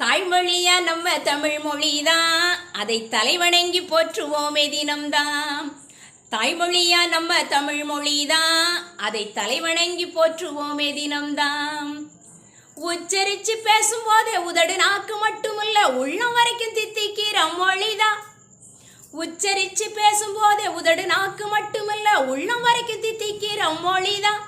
தாய்மொழியா நம்ம தமிழ் மொழிதான் அதை தலைவணங்கி போற்றுவோமே தினம்தான் தாய்மொழியா நம்ம தமிழ் மொழிதான் அதை தலைவணங்கி போற்றுவோமே தினம்தான் உச்சரிச்சு பேசும்போதே உதடு நாக்கு மட்டுமல்ல உள்ளம் வரைக்கும் தித்திக்கிற மொழிதான் உச்சரிச்சு பேசும்போதே உதடு நாக்கு மட்டுமல்ல உள்ளம் வரைக்கும் தித்திக்கிற மொழிதான்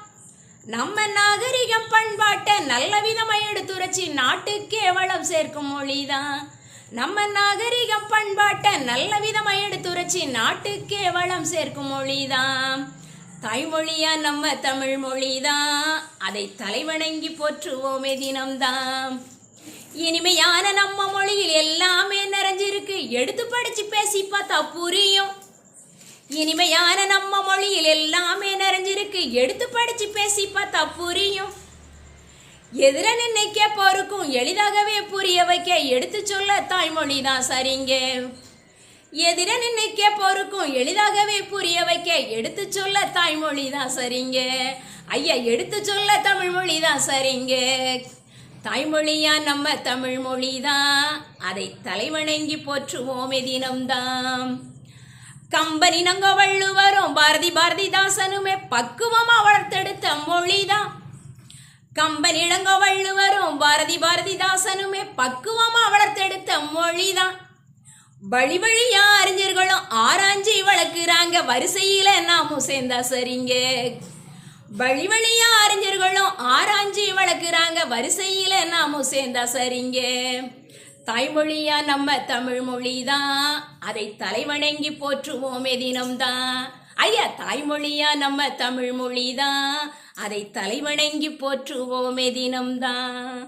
நம்ம நாகரிகம் பண்பாட்டை நல்ல விதமாக எடுத்துரைச்சி நாட்டுக்கு எவ்வளவு சேர்க்கும் மொழிதான். நம்ம நாகரிகம் பண்பாட்டை நல்ல விதமாக எடுத்துரைச்சி நாட்டுக்கு எவ்வளவு சேர்க்கும் மொழிதான். தாய்மொழியா நம்ம தமிழ் மொழிதான். அதை தலைவணங்கி போற்றுவோமே தினம்தான். இனிமையான நம்ம மொழியில் எல்லாமே நிறைஞ்சிருக்கு. எடுத்து படிச்சு பேசி பார்த்தா புரியும். இனிமையான நம்ம மொழியில் எல்லாமே எடுத்து படிச்சு பேசி பார்த்தா புரியும். எதிர நின்று கேட்போருக்கும் எளிதாகவே புரிய வைக்க எடுத்து சொல்ல தாய்மொழி தான் சரிங்க. எதிர நின்று கேட்போருக்கும் எளிதாகவே புரிய வைக்க எடுத்து சொல்ல தாய்மொழி தான் சரிங்க. ஐயா எடுத்து சொல்ல தமிழ் மொழி தான் சரிங்க. தாய்மொழியா நம்ம தமிழ் மொழி தான் அதை தலைவணங்கி போற்றுவோமே தினம்தான். கம்பனி நங்க வள்ளுவரும் பாரதி பாரதிதாசனுமே பக்குவமா வளர்த்தெடுத்த மொழிதான் கம்பனி இளங்க வள்ளுவரும் பாரதி பாரதிதாசனுமே பக்குவமா வளர்த்தெடுத்த மொழிதான் வழி வழியா அறிஞர்களும் ஆராய்ஞ்சி வளர்க்குறாங்க வரிசையில நாமும் சேர்ந்தா சரிங்க. வழி வழியா அறிஞர்களும் ஆராய்ஞ்சி வளர்க்குறாங்க வரிசையில நாமும் சேர்ந்தா சரிங்க. தாய்மொழியா நம்ம தமிழ் மொழிதான் அதை தலைவணங்கி போற்றுவோமே தினம்தான் ஐயா தாய்மொழியா நம்ம தமிழ் மொழிதான் அதை தலைவணங்கி போற்றுவோமே தினம்தான்